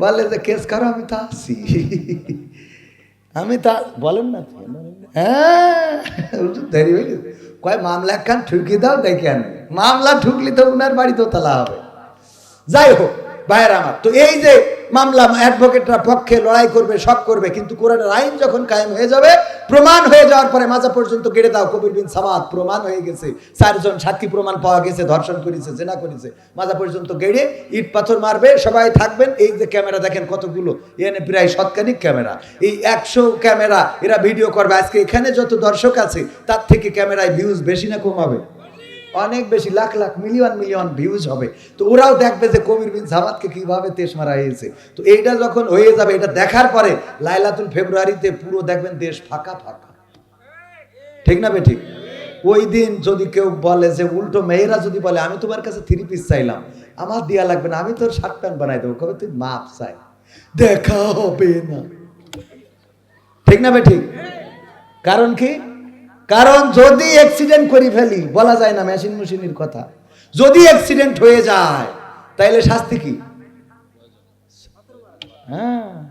বলে যে, কেস করো আমি তো আসি আমি তা বলেন না হ্যাঁ দেরি। কয়, মামলা একখান ঠুকি দাও, দেখে আমি। মামলা ঠুকলি তো উনার বাড়ি তালা হবে। যাই হোক, ভাইয়ের আমার, তো এই যে মামলা অ্যাডভোকেটরা পক্ষে লড়াই করবে সব করবে, কিন্তু কোরআনের আইন যখন কায়েম হয়ে যাবে, প্রমাণ হয়ে যাওয়ার পরে মাজা পর্যন্ত গেড়ে দাও, কবির বিন সামাদ, প্রমাণ হয়ে গেছে। চারজন সাক্ষী প্রমাণ পাওয়া গেছে, ধর্ষণ করেছে, জেনা করেছে। মাজা পর্যন্ত গেড়ে ইট পাথর মারবে, সবাই থাকবেন। এই যে ক্যামেরা দেখেন কতগুলো এনে প্রায় শতকানিক ক্যামেরা। এই একশো ক্যামেরা এরা ভিডিও করবে। আজকে এখানে যত দর্শক আছে, তার থেকে ক্যামেরায় ভিউজ বেশি না কম হবে অনেক বেশি lakh lakh million million views হবে। তো ওরাও দেখবে যে কবির বিন জামাতকে কীভাবে তেজ মারা হয়েছে। তো এইটা যখন হয়ে যাবে, এটা দেখার পরে লাইলাতুল ফেব্রুয়ারিতে পুরো দেখবেন দেশ ফাঁকা ফাঁকা। ঠিক না বে ঠিক? ওই দিন যদি কেউ বলে যে, উল্টো মেয়েরা যদি বলে, আমি তোমার কাছে থ্রি পিস চাইলাম, আমার দেয়া লাগবে না, আমি তোর শার্ট প্যান্ট বানাই দেবো। কবে তুই মাপ চাই? দেখা হবে না। ঠিক না বে ঠিক? কারণ কি? কারণ যদি অ্যাক্সিডেন্ট করে ফেলি, বলা যায় না মেশিন মেশিনের কথা। যদি অ্যাক্সিডেন্ট হয়ে যায়, তাইলে শাস্তি কি? হ্যাঁ।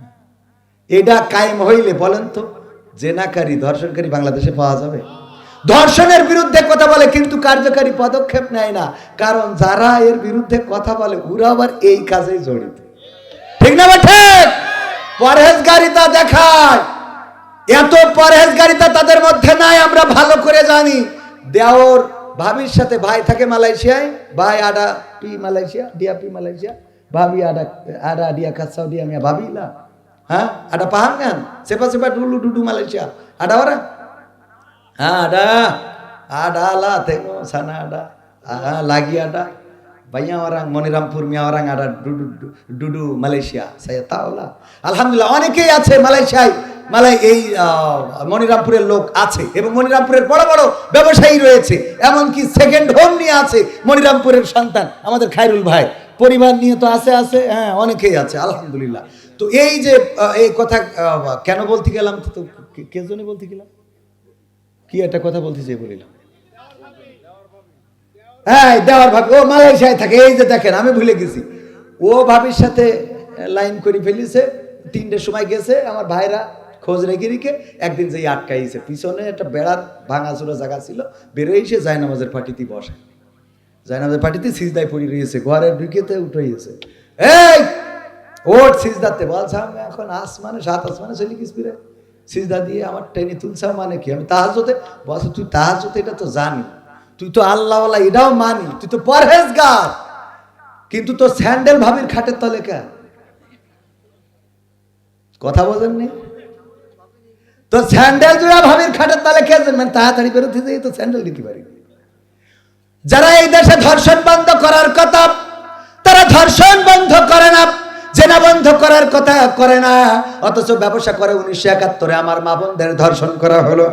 এটা কায়েম হইলে বলেন তো, জেনাকারী, ধর্ষণকারী বাংলাদেশে পাওয়া যাবে। ধর্ষণের বিরুদ্ধে কথা বলে কিন্তু কার্যকারী পদক্ষেপ নেয় না। কারণ যারা এর বিরুদ্ধে কথা বলে, ওরা আবার এই কাজেই জড়িত। ঠিক না বা ঠিক? পরহেজগারিতা দেখায়। এত পরহেজগারিতা তাদের মধ্যে নাই আমরা ভালো করে জানি। দেওর ভাবির সাথে ভাই থাকে মালয়েশিয়ায় ভাই আডা পি মালয়েশিয়া ডিয়া পি মালয়েশিয়া ভাবি আডা আডা ডিয়া কাসাও ডিয়া মিয়া ভাবি না হ্যাঁ আডা পাহান গান সেপা সেপা ডুলু ডুডু মালয়েশিয়া। আডা ওরা? হ্যাঁ আডা আডা লা তেনো সানা আডা ah, lagi ada ভাইয়া orang মনিরামপুর মিয়া orang আডা ডুডু ডুডু মালয়েশিয়া saya তাওলা। আলহামদুলিল্লাহ অনেকেই আছে মালয়েশিয়ায়। মালাই এই মনিরামপুরের লোক আছে এবং মনিরামপুরের বড় বড় ব্যবসায়ী রয়েছে, এমনকি সেকেন্ড হোম নিয়ে আছে মনিরামপুরের সন্তান, আমাদের খায়রুল ভাই। পরিবার নিয়ে তো আছে আছে হ্যাঁ অনেকেই আছে, আলহামদুলিল্লাহ। তো এই যে এই কথা কেন বলতে গেলাম? তো কে- কে জন্য বলতে গেলাম? কি একটা কথা বলতে চাই বলিলাম? হ্যাঁ দেওয়ার ভাবি, ও মালয়েশিয়ায় থাকে, এই যে দেখেন, আমি ভুলে গেছি। ও ভাবির সাথে লাইন করে ফেলিছে, তিনটের সময় গেছে, আমার ভাইরা খোঁজ রেখে রেখে একদিন যেই আটকাইছে, পিছনে একটা বেড়ার ভাঙাচুরা জায়গা ছিল, বেরোয় এসে জায়নামাজের পাটিতে বসে। জায়নামাজের পাটিতে সিজদায় পড়ে রয়েছে, ঘরে ঢুকেতে উঠে গেছে। এই ওট সিজদাতে, বলছে, আমি এখন আসমানে, সাত আসমানে চলে গেছি রে। সিজদা দিয়ে আমার টেনে তুলছে মানে কি? আমি তাহাজতে বলছে, তুই তাহাজতে এটা তো জানি। তুই তো আল্লাহওয়ালা, এটাও মানি। তুই তো পরহেজ পরহেজগার। কিন্তু তোর স্যান্ডেল ভাবির খাটের তলে কথা বোঝেননি তো স্যান্ডেল জোড়া ভাবির খাটের তলে কে মানে তাড়াতাড়ি বেরোতে যেয়ে তো স্যান্ডেল দিতে পারি। যারা এই দেশে ধর্ষণ বন্ধ করার কথা, তারা ধর্ষণ বন্ধ করে না, জেনা বন্ধ করার কথা করে না, অথচ ব্যবসা করে উনিশশো একাত্তরে আমার মা বোনদের ধর্ষণ করা হলো,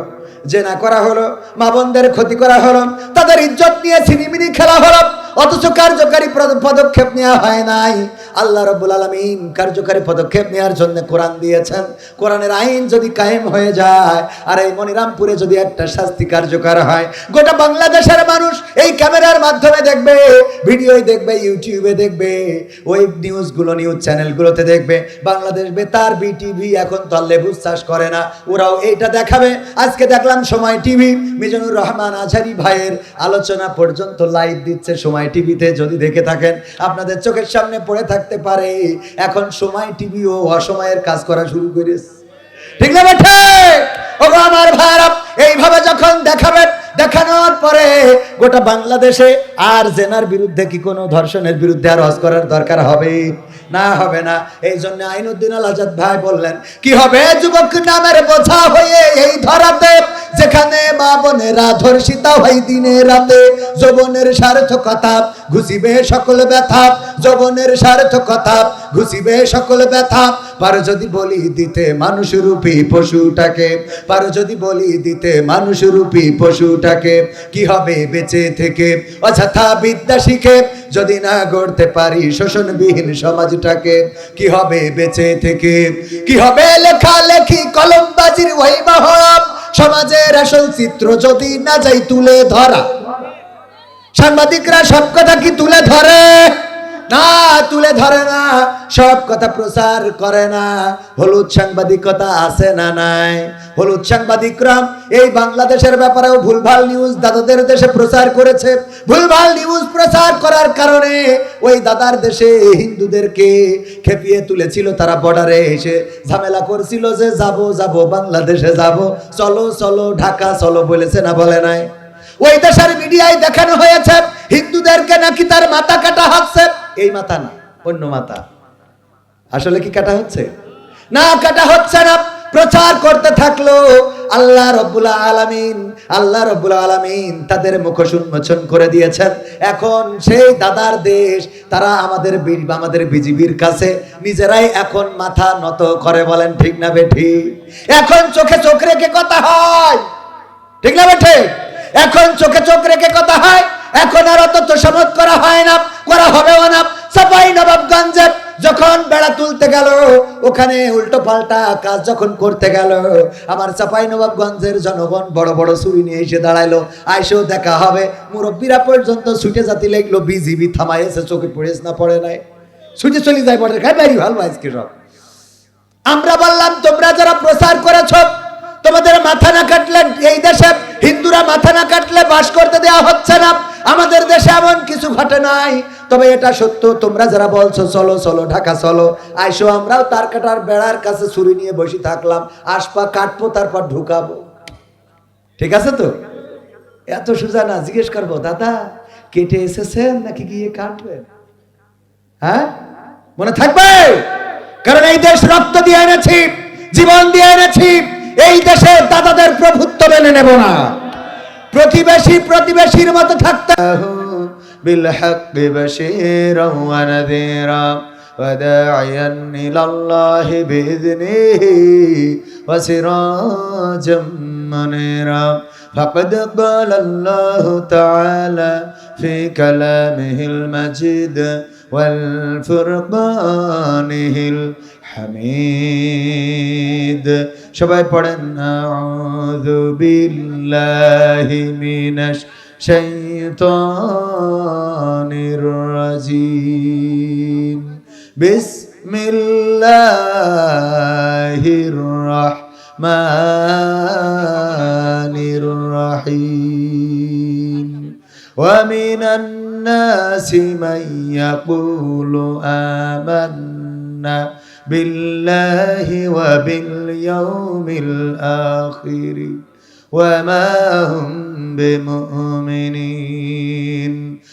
জেনা করা হলো, মা বোনদের ক্ষতি করা হলো, তাদের ইজ্জত নিয়ে ছিনিমিনি খেলা হলো। অথচ কার্যকারী পদ- পদক্ষেপ নেওয়া হয় নাই। আল্লাহ রব্বুল আলমিন কার্যকারী পদক্ষেপ নেওয়ার জন্য কোরআন দিয়েছেন। কোরআনের আইন যদি কায়েম হয়ে যায়, আর এই মনিরামপুরে যদি একটা শাস্তি কার্যকর হয়, গোটা বাংলাদেশের মানুষ এই ক্যামেরার মাধ্যমে দেখবে, ভিডিওই দেখবে, ইউটিউবে দেখবে ওই নিউজগুলো, নিউজ চ্যানেলগুলোতে দেখবে। বাংলাদেশ বেতার, বিটিভি এখন তো আর লেবুস চাষ করে না, ওরাও এইটা দেখাবে। আজকে দেখলাম সময় টিভি, মিজানুর রহমান আঝারি ভাইয়ের আলোচনা পর্যন্ত লাইভ দিচ্ছে সময় টিভিতে যদি দেখে থাকেন, আপনাদের চোখের সামনে পড়ে থাকতে পারে, এখন সময় টিভি ও অসময়ের কাজ করা শুরু করেছে। ঠিক না বেঠে? ওগো আমার ভাইরা এইভাবে যখন দেখাবেন, দেখানোর পরে গোটা বাংলাদেশে আর জেনার বিরুদ্ধে কি কোনো ধর্ষণের বিরুদ্ধে আর হজ করার দরকার হবে? না হবে না। এই জন্য আইনুদ্দিন আল আজাদ ভাই বললেন, কি হবে যুবক নামের বোঝা হয়ে এই ধরাতে? যেখানে মা বোনেরা ধর্ষিতা হয় দিনে রাতে, যৌবনের সার্থকতা ঘুষিবে সকল ব্যথা, যৌবনের সার্থকতা ঘুষিবে সকল ব্যথা। পারো যদি বলি দিতে মানুষ রূপী পশুটাকে, পারো যদি বলি দিতে মানুষ রূপী পশুটাকে, কি হবে বেঁচে থেকে অযথা বিদ্যা শিখে যদি না গড়তে পারি শোষণবিহীন সমাজটাকে, কি হবে বেঁচে থেকে? কি হবে লেখালেখি, কলমবাজির সমাজের আসল চিত্র যদি না যাই তুলে ধরা। সাংবাদিকরা সব কথা কি তুলে ধরে? না তুলে ধরে না, সব কথা প্রচার করে না। হলুদ সাংবাদিকতা আছে না নাই? হলুদ সাংবাদিকরা, এই বাংলাদেশের ব্যাপারেও ভুলভাল নিউজ দাদাদের দেশে প্রচার করেছে। ভুলভাল নিউজ প্রচার করার কারণে ওই দাদার দেশে হিন্দুদেরকে খেপিয়ে তুলেছিল, তারা বর্ডারে এসে ঝামেলা করছিল যে, যাব যাব, বাংলাদেশে যাব। চলো চলো, ঢাকা, চলো, বলেছে না বলে নাই। ওই দেশের মিডিয়ায় দেখানো হয়েছে, হিন্দুদেরকে নাকি তার মাথা কাটা হচ্ছে। এই মাথা না, অন্য মাথা। আসলে কি কাটা হচ্ছে? না, কাটা হচ্ছে না। প্রচার করতে থাকল আল্লাহ রব্বুল আলামিন, আল্লাহ রব্বুল আলামিন তাদের মুখ উন্মোচন করে দিয়েছেন। এখন সেই দাদার দেশ, তারা আমাদের আমাদের বিজিবির কাছে নিজেরাই এখন মাথা নত করে বলেন, ঠিক না বেঠি? এখন চোখে চোখ রেখে কথা হয়। ঠিক না বেঠে? এখন চোখে চোখ রেখে কথা হয়। এখন আর অত তোষামত করা হয় না করা হবেও না সাপাই নবাবগঞ্জে যখন বেড়া তুলতে গেল, ওখানে উল্টো পাল্টা কাজ যখন করতে গেল, আমার চাপাই নবাবগঞ্জের জনগণ বড় বড় ছুরি নিয়ে এসে দাঁড়াইলো। আইসেও দেখা হবে। মুরব্বীরা পর্যন্ত ছুটে জাতি লাগল, বিজিবি থামাই এসে চোখে পড়েছ না, পড়ে নাই। ছুটে চলে যায় পড়ে খাই বাড়ি ভালো আজকে সব। আমরা বললাম, তোমরা যারা প্রচার করেছ, তোমাদের মাথা না কাটলে, এই দেশে হিন্দুরা মাথা না কাটলে বাস করতে দেওয়া হচ্ছে না। আমাদের দেশে এমন কিছু ঘটে নাই। তবে এটা সত্য, তোমরা যারা বলছো, চলো চলো, ঢাকা চলো, আইসো, আমরাও তার কাটার বেড়ার কাছে ছুরি নিয়ে বসে থাকলাম, আসপা কাটবো, তারপর ঢুকাবো। ঠিক আছে তো? এত সোজা না, জিজ্ঞেস করব, দাদা, কেটে এসেছেন নাকি গিয়ে কাটবেন? হ্যাঁ? মনে থাকবে? কারণ এই দেশ রক্ত দিয়ে এনেছি, জীবন দিয়ে এনেছি, এই দেশে দাদাদের প্রভুত্ব মেনে নেব না। প্রতিবেশী প্রতিবেশীর মতো থাকতে بالحق بشيرا ونذيرا وداعيا إلى الله بإذنه وسراجا منيرا فقد قال الله تعالى في كلامه المجيد والفرقانه الحميد সবাই পড়েন আউযু বিল্লাহি মিনাশ শাইতানির الرجيم. بسم الله الرحمن الرحيم ومن الناس من يقول آمنا بالله وباليوم الآخر وما هم بمؤمنين.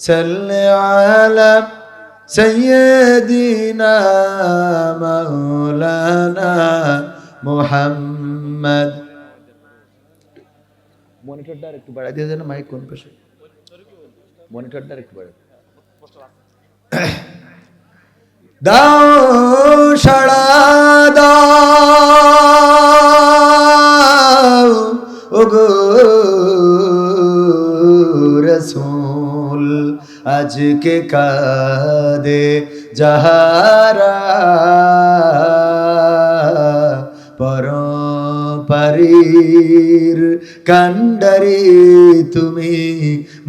صل على سيدنا مولانا محمد মনিটরটা একটু বাড়াই দিয়ে যেন মাইক কোন পাশে মনিটরটা একটু বাড়াই দাও সাড়া রসুল আজকে কাদে যাহারা। পর পারির কান্ডারি তুমি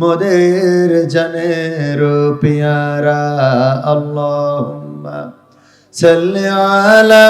মোদের জনের পিয়ারা। আল্লাহুম্মা সাল্লি আলা